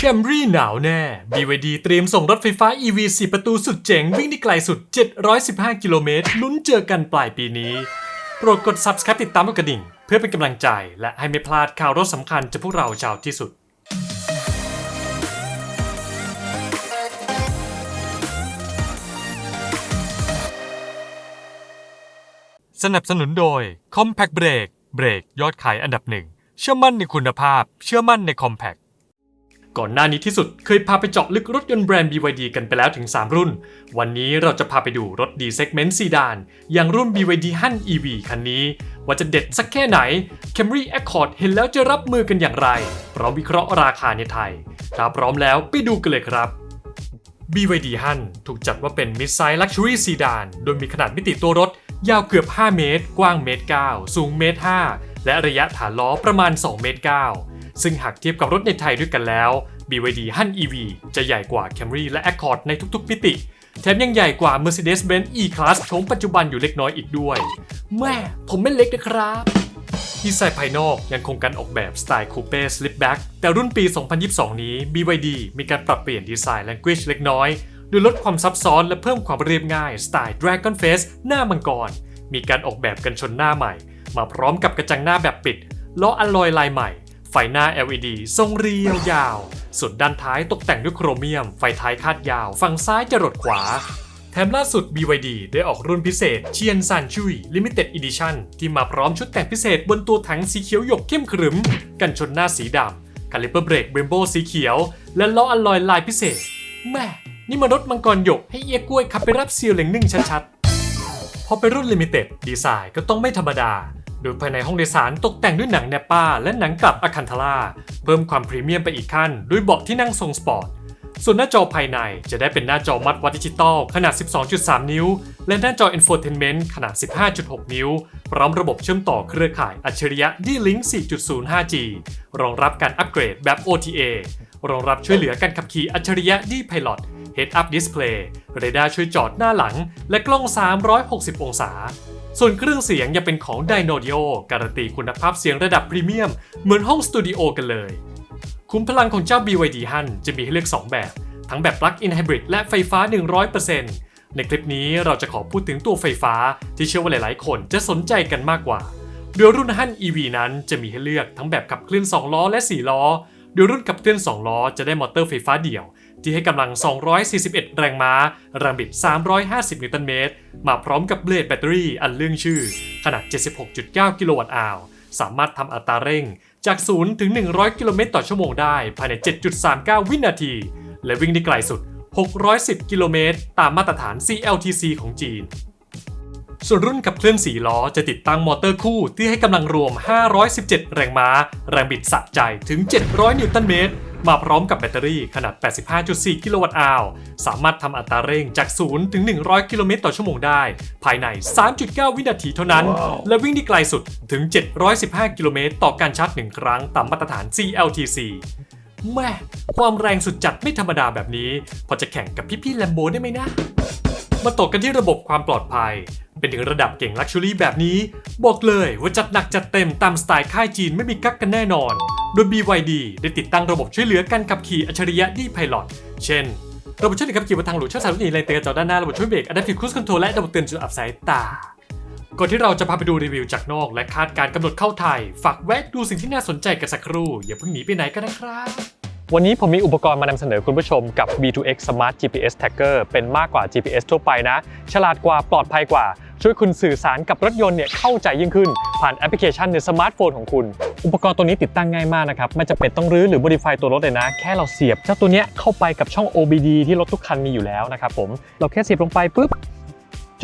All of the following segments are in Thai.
แคมรี่หนาวแน่ BYD เตรียมส่งรถไฟฟ้า EV 4 ประตูสุดเจ๋ง วิ่งได้ไกลสุด 715 กิโลเมตร ลุ้นเจอกันปลายปีนี้ โปรดกด Subscribe ติดตามกดกระดิ่ง เพื่อเป็นกำลังใจ และให้ไม่พลาดข่าวรถสำคัญจากพวกเราชาวที่สุดสนับสนุนโดย Compact Brake เบรกยอดขายอันดับหนึ่ง เชื่อมั่นในคุณภาพ เชื่อมั่นใน Compact ก่อนหน้านี้ที่สุดเคยพาไปเจาะลึกรถยนต์แบรนด์ BYD กันไปแล้วถึง 3 รุ่น วันนี้เราจะพาไปดูรถ D segment ซีดาน อย่างรุ่น BYD Han EV คันนี้ ว่าจะเด็ดสักแค่ไหน Camry Accord เห็นแล้วจะรับมือกันอย่างไรพร้อมวิเคราะห์ราคาในไทย ถ้าพร้อมแล้วไปดูกันเลยครับ BYD Han ถูกจัดว่าเป็น Mid-size Luxury Sedan โดยมีขนาดมิติตัวรถ ยาวเกือบ 5 เมตร กว้างเมตร9สูงเมตร5และระยะฐานล้อประมาณ 2 เมตร9 ซึ่งหากเทียบกับรถในไทยด้วยกันแล้ว BYD Han EV จะใหญ่กว่า Camry และ Accord ในทุกๆมิติ แถมยังใหญ่กว่า Mercedes-Benz E-Class ของปัจจุบันอยู่เล็กน้อยอีกด้วย แม่ผมไม่เล็กนะครับดีไซน์ภายนอกยังคงการออกแบบสไตล์คูเป้สลิปแบ็กแต่รุ่นปี 2022 นี้ BYD มีการปรับเปลี่ยนดีไซน์ language เล็กน้อยโดยลดความซับซ้อนและเพิ่มความเรียบง่ายสไตล์ Dragon Face หน้ามังกร มีการออกแบบกันชนหน้าใหม่ มาพร้อมกับกระจังหน้าแบบปิดล้ออลลอยลายใหม่ ไฟหน้า LED ทรงเรียวยาว ส่วนด้านท้ายตกแต่งด้วยโครเมียม ไฟท้ายคาดยาว ฝั่งซ้ายจรดขวา แถมล่าสุด BYD ได้ออกรุ่นพิเศษเชียนซานชุย Limited Edition ที่มาพร้อมชุดแต่งพิเศษบนตัวถังสีเขียวหยกเข้มขรึม กันชนหน้าสีดำคาลิเปอร์เบรกเบรมโบสีเขียว และล้ออลลอยลายพิเศษแม่นี่มันรถมังกรหยกให้เอียกล้วยขับไปรับเซียวเหล่งนึ่งชัดๆพอเป็นรุ่นลิมิเต็ดดีไซน์ก็ต้องไม่ธรรมดา โดยภายในห้องโดยสารตกแต่งด้วยหนังแนปป้า และหนังกลับอะคันทาร่า เพิ่มความพรีเมียมไปอีกขั้นด้วยเบาะที่นั่งทรงสปอร์ต ส่วนหน้าจอภายในจะได้เป็นหน้าจอมัดวัดดิจิตอลขนาด 12.3 นิ้ว และหน้าจอ Infotainment ขนาด 15.6 นิ้ว พร้อมระบบเชื่อมต่อเครือข่ายอัจฉริยะ D-Link 4.0 5G รองรับการอัปเกรดแบบ OTA รองรับช่วยเหลือการขับขี่อัจฉริยะ D-Pilot Head Up Display เรดาร์ช่วยจอดหน้าหลัง และกล้อง 360 องศา ส่วนเครื่องเสียงยังเป็นของ Dynaudio การันตีคุณภาพเสียงระดับพรีเมียม เหมือนห้องสตูดิโอกันเลย คุ้มพลังของเจ้า BYD Han จะมีให้เลือก 2 แบบ ทั้งแบบ Plug-in Hybrid และไฟฟ้า 100%ในคลิปนี้เราจะขอพูดถึงตัวไฟฟ้าที่เชื่อว่าหลาย ๆ คนจะสนใจกันมากกว่า โดยรุ่น Han EV นั้นจะมีให้เลือกทั้งแบบขับเคลื่อน 2 ล้อและ 4 ล้อ โดยรุ่นขับเคลื่อน 2 ล้อจะได้มอเตอร์ไฟฟ้าเดี่ยว ที่ให้กำลัง 241 แรงม้า แรงบิด 350 นิวตันเมตร มาพร้อมกับเบลดแบตเตอรี่อันเรื่องชื่อ ขนาด 76.9 กิโลวัตต์อาวสามารถทำอัตราเร่งจาก 0 ถึง 100 กิโลเมตรต่อชั่วโมงได้ภายใน 7.39 วินาที และวิ่งได้ไกลสุด 610 กิโลเมตร ตามมาตรฐาน CLTC ของจีน ส่วนรุ่นขับเคลื่อน4ล้อจะติดตั้งมอเตอร์คู่ที่ให้กำลังรวม 517 แรงม้า แรงบิดสะใจถึง 700 นิวตันเมตร มาพร้อมกับแบตเตอรี่ขนาด 85.4 กิโลวัตต์อาวสามารถทำอัตราเร่งจาก 0 ถึง 100 กิโลเมตรต่อชั่วโมงได้ ภายใน 3.9 วินาทีเท่านั้นและวิ่งได้ไกลสุดถึง 715 กิโลเมตรต่อการชาร์จ 1 ครั้งตามมาตรฐาน CLTC แม่ความแรงสุดจัดไม่ธรรมดาแบบนี้ พอจะแข่งกับพี่ๆแลมโบได้ไหมนะ มาตกกันที่ระบบความปลอดภัย เป็นถึงระดับเก่งลักชัวรี่แบบนี้ บอกเลยว่าจัดหนักจัดเต็มตามสไตล์ค่ายจีนไม่มีกักกันแน่นอน โดย BYD ได้ติดตั้งระบบช่วยเหลือการขับขี่อัจฉริยะดีไพลอตเช่น ระบบช่วยขับขี่บนทางหลวงช่วยสารรถหนีเลนเตือนจอด้านหน้าระบบช่วยเบรก Adaptive Cruise Control และระบบเตือนจุดอับสายตาก่อนที่เราจะพาไปดูรีวิวจากนอกและคาดการกำหนดเข้าไทย ฝากแวะดูสิ่งที่น่าสนใจกันสักครู่ อย่าเพิ่งหนีไปไหนกันนะครับ วันนี้ผมมีอุปกรณ์มานำเสนอคุณผู้ชมกับ B2X Smart GPS Tracker เป็นมากกว่า GPS ทั่วไปนะ ฉลาดกว่าปลอดภัยกว่า ช่วยคุณสื่อสารกับรถยนต์เนี่ยเข้าใจยิ่งขึ้น ผ่านแอปพลิเคชันในสมาร์ทโฟนของคุณ อุปกรณ์ตัวนี้ติดตั้งง่ายมากนะครับ ไม่จำเป็นต้องรื้อหรือ modify ตัวรถเลยนะ แค่เราเสียบเจ้าตัวเนี้ยเข้าไปกับช่อง OBD ที่รถทุกคันมีอยู่แล้วนะครับผมเราแค่เสียบลงไปปุ๊บ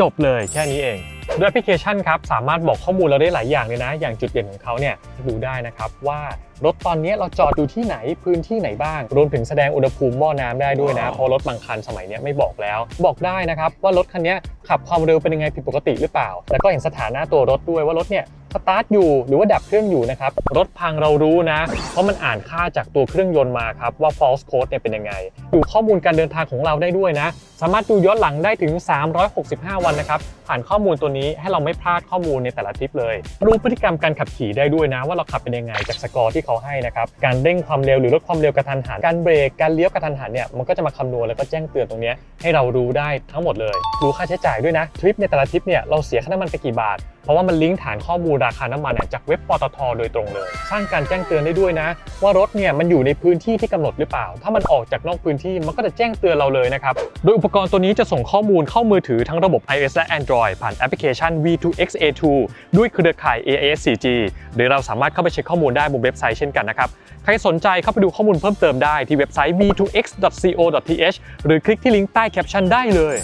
จบเลยแค่นี้เองด้วยแอปพลิเคชันครับสามารถบอกข้อมูลเราได้หลายอย่างเลยนะ อย่างจุดเด่นของเขาเนี่ยดูได้นะครับว่ารถตอนนี้เราจอดอยู่ที่ไหนพื้นที่ไหนบ้าง รวมถึงแสดงอุณหภูมิหม้อน้ำได้ด้วยนะเพราะรถบางคันสมัยเนี้ยไม่บอกแล้ว บอกได้นะครับว่ารถคันนี้ขับความเร็วเป็นยังไงผิดปกติหรือเปล่า แล้วก็เห็นสถานะตัวรถด้วยว่ารถเนี่ยสตาร์ทอยู่หรือว่าดับเครื่องอยู่นะครับ รถพังเรารู้นะ เพราะมันอ่านค่าจากตัวเครื่องยนต์มาครับ ว่า false code เนี่ยเป็นยังไง ดูข้อมูลการเดินทางของเราได้ด้วยนะ สามารถดูย้อนหลังได้ถึง 365 วันนะครับ ผ่านข้อมูลตัวนี้ให้เราไม่พลาดข้อมูลในแต่ละทริปเลย รู้พฤติกรรมการขับขี่ได้ด้วยนะ ว่าเราขับเป็นยังไงจากสกอร์ที่ที่เขาให้นะครับ การเร่งความเร็วหรือลดความเร็วกระทันหัน การเบรก การเลี้ยวกระทันหันเนี่ย มันก็จะมาคำนวณแล้วก็แจ้งเตือนตรงนี้ให้เรารู้ได้ทั้งหมดเลย รู้ค่าใช้จ่ายด้วยนะ ทริปในแต่ละทริปเนี่ย เราเสียค่าน้ำมันไปกี่บาท เพราะว่ามันลิงก์ฐานข้อมูลราคาน้ำมันจากเว็บปตท โดยตรงเลย สร้างการแจ้งเตือนได้ด้วยนะ ว่ารถเนี่ยมันอยู่ในพื้นที่ที่กำหนดหรือเปล่า ถ้ามันออกจากนอกพื้นที่มันก็จะแจ้งเตือนเราเลยนะครับ โดยอุปกรณ์ตัวนี้จะส่งข้อมูลเข้ามือถือทั้งระบบ iOS และ Android ผ่านแอปพลิเคชัน V2X A2 ด้วยเครือข่าย AIS 4G หรือเราสามารถเข้าไปเช็คข้อมูลได้บนเว็บไซต์เช่นกันนะครับใครสนใจเข้าไปดูข้อมูลเพิ่มเติมได้ที่เว็บไซต์ v2x.co.th หรือคลิกที่ลิงก์ใต้แคปชั่นได้เลย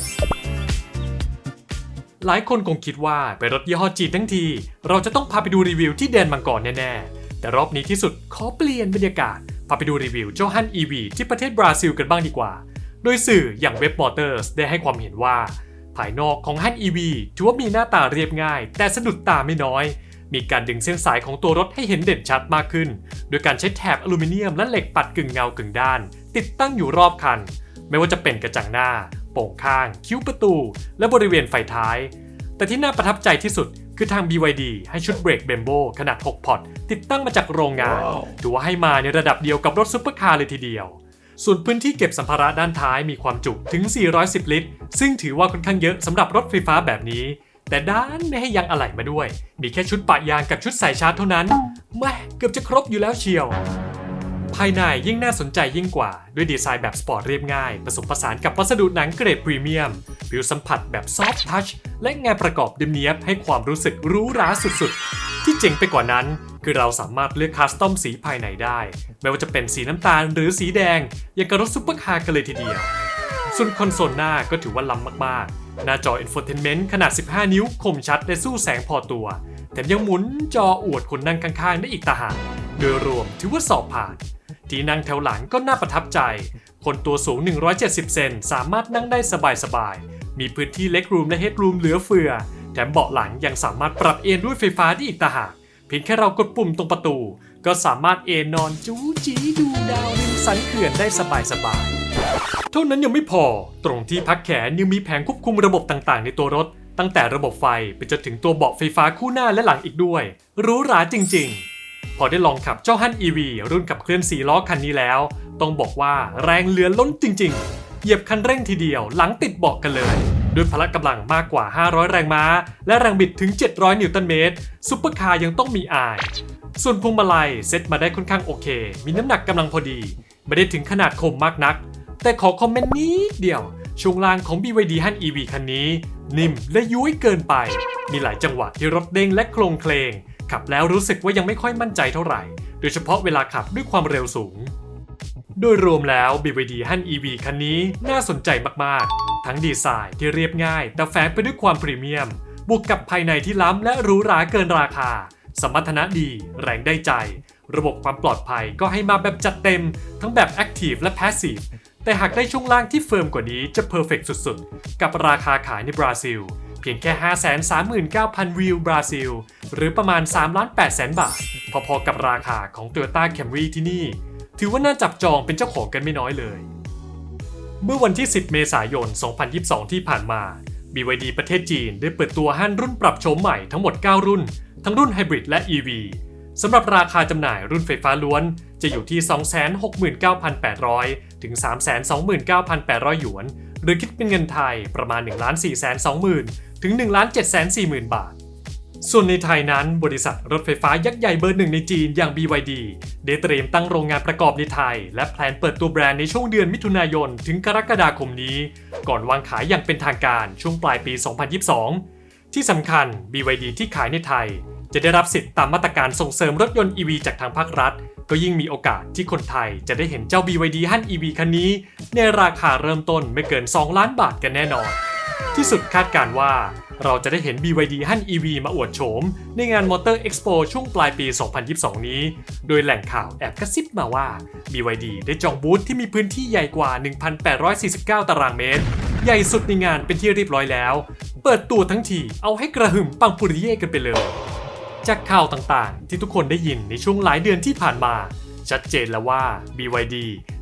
หลายคนคงคิดว่าไปรถยี่ห้อจีนทั้งที เราจะต้องพาไปดูรีวิวที่แดนมังกรแน่ๆ แต่รอบนี้ที่สุดขอเปลี่ยนบรรยากาศ พาไปดูรีวิวเจ้าฮั่น EV ที่ประเทศบราซิลกันบ้างดีกว่า โดยสื่ออย่างเว็บมอเตอร์สได้ให้ความเห็นว่า ภายนอกของฮั่น EV ถือว่ามีหน้าตาเรียบง่าย แต่สะดุดตาไม่น้อย มีการดึงเส้นสายของตัวรถให้เห็นเด่นชัดมากขึ้น โดยการใช้แถบอลูมิเนียมและเหล็กปัดกึ่งเงากึ่งด้าน ติดตั้งอยู่รอบคัน ไม่ว่าจะเป็นกระจังหน้า โป่งข้าง คิ้วประตู และบริเวณไฟท้าย แต่ที่น่าประทับใจที่สุดคือทาง BYD ให้ชุดเบรกเบมโบขนาด 6 พอร์ตติดตั้งมาจากโรงงานถือว่าให้มาในระดับเดียวกับรถซุปเปอร์คาร์เลยทีเดียว ส่วนพื้นที่เก็บสัมภาระด้านท้ายมีความจุถึง 410 ลิตร ซึ่งถือว่าค่อนข้างเยอะสำหรับรถไฟฟ้าแบบนี้ แต่ด้านไม่ให้ยางอะไหล่มาด้วย มีแค่ชุดปะยางกับชุดใส่ชาร์จเท่านั้นแม่เกือบจะครบอยู่แล้วเชียว ภายในยิ่งน่าสนใจยิ่งกว่า ด้วยดีไซน์แบบสปอร์ตเรียบง่าย ผสมผสานกับวัสดุหนังเกรดพรีเมียม ผิวสัมผัสแบบซอฟต์ทัชและงานประกอบเนียบให้ความรู้สึกหรู้ราสุดๆ ที่เจ๋งไปกว่านั้น คือเราสามารถเลือกคัสตอมสีภายในได้ ไม่ว่าจะเป็นสีน้ำตาลหรือสีแดง อย่างกับรถซุปเปอร์คาร์กันเลยทีเดียว ส่วนคอนโซลหน้าก็ถือว่าล้ำมากๆ หน้าจอ Infotainment ขนาด 15 นิ้วคมชัดและสู้แสงพอตัว แถมยังหมุนจออวดคนนั่งข้างๆ ได้อีกต่าหากโดยรวมถือว่าสอบผ่าน ที่นั่งแถวหลังก็น่าประทับใจ คนตัวสูง 170 เซนสามารถนั่งได้สบายๆ มีพื้นที่เล็กรูมและเฮดรูมเหลือเฟือ แถมเบาะหลังยังสามารถปรับเอนด้วยไฟฟ้าได้อีกต่างหากเพียงแค่เรากดปุ่มตรงประตู ก็สามารถเอนนอนจูจีดูดาวริมสันเขื่อนได้สบายๆ เท่านั้นยังไม่พอ ตรงที่พักแขนยังมีแผงควบคุมระบบต่างๆ ในตัวรถ ตั้งแต่ระบบไฟไปจนถึงตัวเบาะไฟฟ้าคู่หน้าและหลังอีกด้วย รู้หราจริง ๆ พอได้ลองขับเจ้าฮั่น EV รุ่นขับเคลื่อน4ล้อคันนี้แล้ว ต้องบอกว่าแรงเหลือล้นจริง ๆ เหยียบคันเร่งทีเดียวหลังติดเบาะกันเลย ด้วยพละกำลังมากกว่า 500 แรงม้า และแรงบิดถึง 700 นิวตันเมตรซุปเปอร์คาร์ยังต้องมีอาย ส่วนพวงมาลัยเซ็ตมาได้ค่อนข้างโอเค มีน้ำหนักกำลังพอดี ไม่ได้ถึงขนาดคมมากนัก แต่ขอคอมเมนต์นิดเดียวช่วงล่างของ BYD ฮั่น EV คันนี้ นิ่มและยุ้ยเกินไป มีหลายจังหวะที่รถเด้งและโครงเคลง ขับแล้วรู้สึกว่ายังไม่ค่อยมั่นใจเท่าไหร่ โดยเฉพาะเวลาขับด้วยความเร็วสูง โดยรวมแล้ว BYD ฮั่น EV คันนี้น่าสนใจมากๆ ทั้งดีไซน์ที่เรียบง่าย แต่แฝงไปด้วยความพรีเมียม บวกกับภายในที่ล้ำและหรูหราเกินราคา สมรรถนะดี แรงได้ใจ ระบบความปลอดภัยก็ให้มาแบบจัดเต็ม ทั้งแบบ Active และ Passive แต่หากได้ช่วงล่างที่เฟิร์มกว่านี้จะเพอร์เฟกสุดๆ กับราคาขายในบราซิล เพียงแค่ 539,000 วิวบราซิล หรือประมาณ3ล้าน8แสนบาท พอๆกับราคาของ Toyota Camry ที่นี่ ถือว่าน่าจับจองเป็นเจ้าของกันไม่น้อยเลย เมื่อวันที่ 10 เมษายน 2022 ที่ผ่านมา BYD ประเทศจีนได้เปิดตัวฮั่นรุ่นปรับโฉมใหม่ทั้งหมด 9 รุ่น ทั้งรุ่นไฮบริดและ EV สำหรับราคาจำหน่ายรุ่นไฟฟ้าล้วน จะอยู่ที่ 269,800 ถึง 329,800 หยวน หรือคิดเป็นเงินไทยประมาณ 1 4 2 0 0 0 0 ถึง 1 7 4 0 0 0 0 บาท ส่วนในไทยนั้นบริษัทรถไฟฟ้ายักษ์ใหญ่เบอร์หนึ่งในจีนอย่าง BYD ได้เตรียมตั้งโรงงานประกอบในไทย และแพลนเปิดตัวแบรนด์ในช่วงเดือนมิถุนายนถึงกรกฎาคมนี้ ก่อนวางขายอย่างเป็นทางการช่วงปลายปี 2022 ที่สำคัญ BYD ที่ขายในไทย จะได้รับสิทธิ์ตามมาตรการส่งเสริมรถยนต์ EV จากทางภาครัฐ ก็ยิ่งมีโอกาสที่คนไทยจะได้เห็นเจ้า BYD ฮั่น EV คันนี้ ในราคาเริ่มต้นไม่เกิน 2 ล้านบาทกันแน่นอน ที่สุดคาดการ์ว่า เราจะได้เห็น BYD ฮั่น EV มาอวดโฉม ในงาน Motor Expo ช่วงปลายปี 2022 นี้ โดยแหล่งข่าวแอบกระซิบมาว่า BYD ได้จองบูธที่มีพื้นที่ใหญ่กว่า 1,849 ตารางเมตร ใหญ่สุดในงานเป็นที่เรียบร้อยแล้ว เปิดตัวทั้งทีเอาให้กระหึ่มปังปุริเย่กันไปเลย จากข่าวต่างๆ ที่ทุกคนได้ยินในช่วงหลายเดือนที่ผ่านมา ชัดเจนแล้วว่า BYD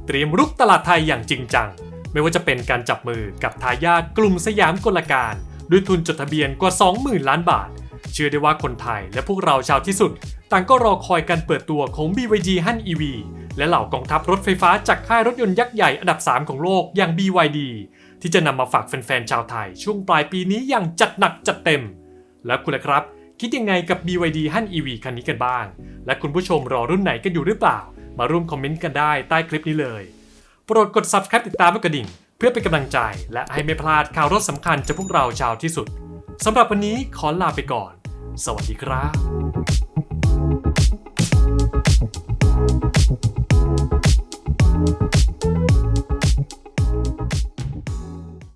เตรียมรุกตลาดไทยอย่างจริงจัง ไม่ว่าจะเป็นการจับมือกับทายาทกลุ่มสยามกลการ ด้วยทุนจดทะเบียนกว่า 20,000 ล้านบาท เชื่อได้ว่าคนไทยและพวกเราชาวที่สุด ต่างก็รอคอยการเปิดตัวของ BYD h u n EV และเหล่ากองทัพรถไฟฟ้าจากค่ายรถยนต์ยักษ์ใหญ่อันดับ 3 ของโลกอย่าง BYD ที่จะนำมาฝากแฟนๆชาวไทย ช่วงปลายปีนี้อย่างจัดหนักจัดเต็ม แล้วคุณล่ะครับ คิดยังไงกับ BYD h u n EV คันนี้กันบ้าง และคุณผู้ชมรอรุ่นไหนกันอยู่หรือเปล่า มาร่วมคอมเมนต์กันได้ใต้คลิปนี้เลย โปรดกด subscribe ติดตามและกระดิ่ง เพื่อเป็นกำลังใจ และให้ไม่พลาดข่าวรถสำคัญจากพวกเราชาวที่สุดสำหรับวันนี้ขอลาไปก่อน สวัสดีครับ